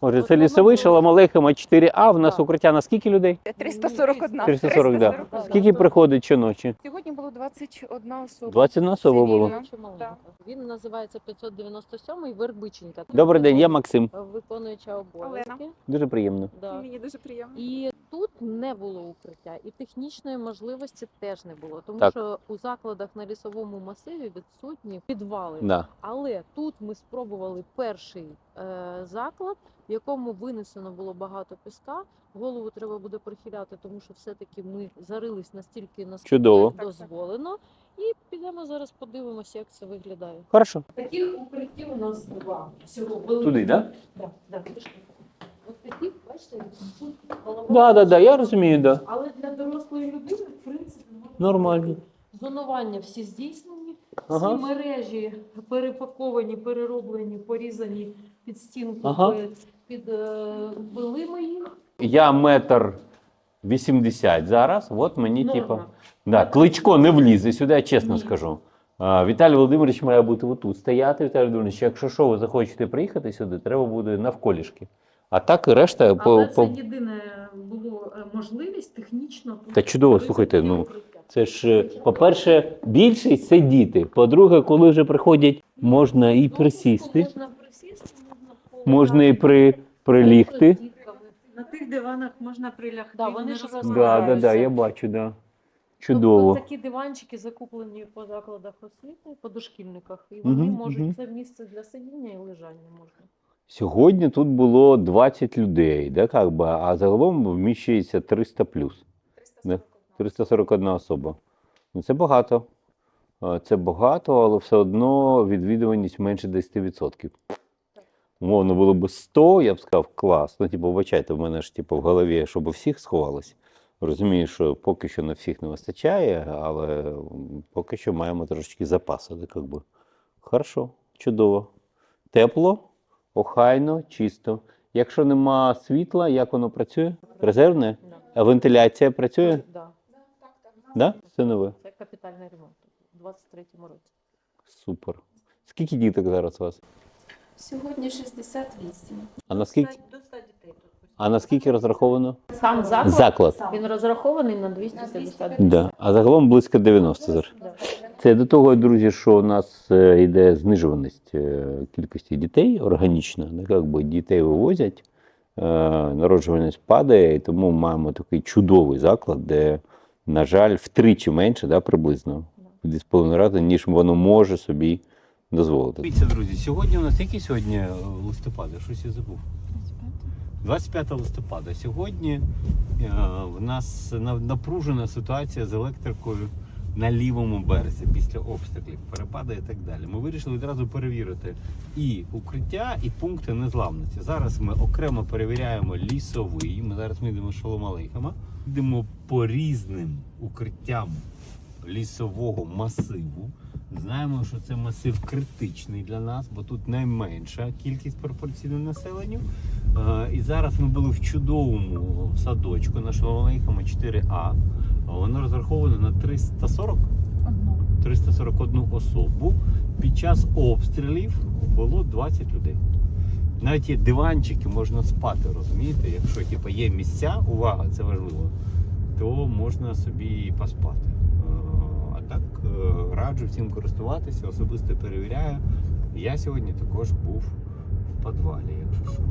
Отже, це лісовий шалом Алейхема 4А. В нас укриття на скільки людей? 341. 340, да. 341. Скільки приходить щоночі? Сьогодні було 21 особа. 21 особа було. Він називається 597-й Вербиченка. Добрий день, я Максим. виконуюча обов'язки. Дуже приємно. Да. Мені дуже приємно. І тут не було укриття, і технічної можливості теж не було, тому Так. що у закладах на лісовому масиві відсутні підвали. Да. Але тут ми спробували перший е, заклад, в якому винесено було багато піска. Голову треба буде прихиляти, тому що все-таки ми зарились настільки наскільки Чудово. дозволено. І підемо зараз подивимося, як це виглядає. Хорошо. Таких укриттів у нас два. Всього великих. Туди, так? Да, да, пішли. От такі, бачите, тут голова. Да, да, да, я розумію, да. Але для дорослої людини, в принципі, можна Нормально. Зонування всі здійснені, Ага. всі мережі перепаковані, перероблені, порізані під стінку, Ага. під, під е, били ми їх. Я метр 80 зараз. От мені, Норма. типа. Да, кличко не влізе сюди, я чесно Ні. скажу. А, Віталій Володимирович має бути отут стояти. Віталій Володимирович, якщо що, ви захочете приїхати сюди, треба буде навколішки. А так і решта по, Але по... це єдине було е, можливість технічно. тут Та чудово, зробити слухайте, таке ну, укриття. Це ж, е, по-перше, більшість це діти. По-друге, коли вже приходять, можна і присісти, Можна присісти, можна можна і при, прилігти. На тих диванах можна прилягти. Да, вони. Да, да, да, я бачу, да. Чудово. Тобто такі диванчики закуплені по закладах освіти, по дошкільниках, і вони Мгм, можуть мгм. це місце для сидіння і лежання можна. Сьогодні тут було 20 людей, да, как би, а загалом вміщується 300 плюс. Да. 341 особа. Ну, це багато. Це багато, але все одно відвідуваність менше 10%. Умовно було б 100, я б сказав, клас. Ну, типу, вибачайте, в мене ж типу, в голові, щоб у всіх сховалось. Розумію, що поки що на всіх не вистачає, але поки що маємо трошечки запасу. Да, как. Хорошо, чудово. Тепло, охайно, чисто. Якщо нема світла, як воно працює? Резервне? Да. А вентиляція працює? Да. Да? Все нове. Це капітальний ремонт у 23-му році. Супер. Скільки діток зараз у вас? Сьогодні 68. А наскільки, До 100 дітей тут. а наскільки розраховано? Сам заклад, Заклад. він розрахований на 250 Да. А загалом близько 90 зараз. Да. Це до того, друзі, що у нас е, йде знижуваність е, кількості дітей органічно. Ну, як би дітей вивозять, е, народжуваність падає, і тому маємо такий чудовий заклад, де, на жаль, втричі менше, да, приблизно, в 2,5 рази, ніж воно може собі дозволити. Дивіться, друзі, сьогодні у нас який сьогодні листопада? Щось я забув. 25 листопада. Сьогодні в нас на- напружена ситуація з електрикою на лівому березі після обстрілів, перепади і так далі. Ми вирішили одразу перевірити і укриття, і пункти незламності. Зараз ми окремо перевіряємо лісовий. Ми зараз ми йдемо Шолом Йдемо по різним укриттям лісового масиву. Знаємо, що це масив критичний для нас, бо тут найменша кількість пропорційно населенню. І зараз ми були в чудовому садочку на Шоломейхама 4А. Воно розраховано на 340 341 особу. Під час обстрілів було 20 людей. Навіть є диванчики, можна спати, розумієте? Якщо типу, є місця, увага, це важливо, то можна собі поспати. Е, А так е, раджу всім користуватися, особисто перевіряю. Я сьогодні також був в підвалі, якщо що.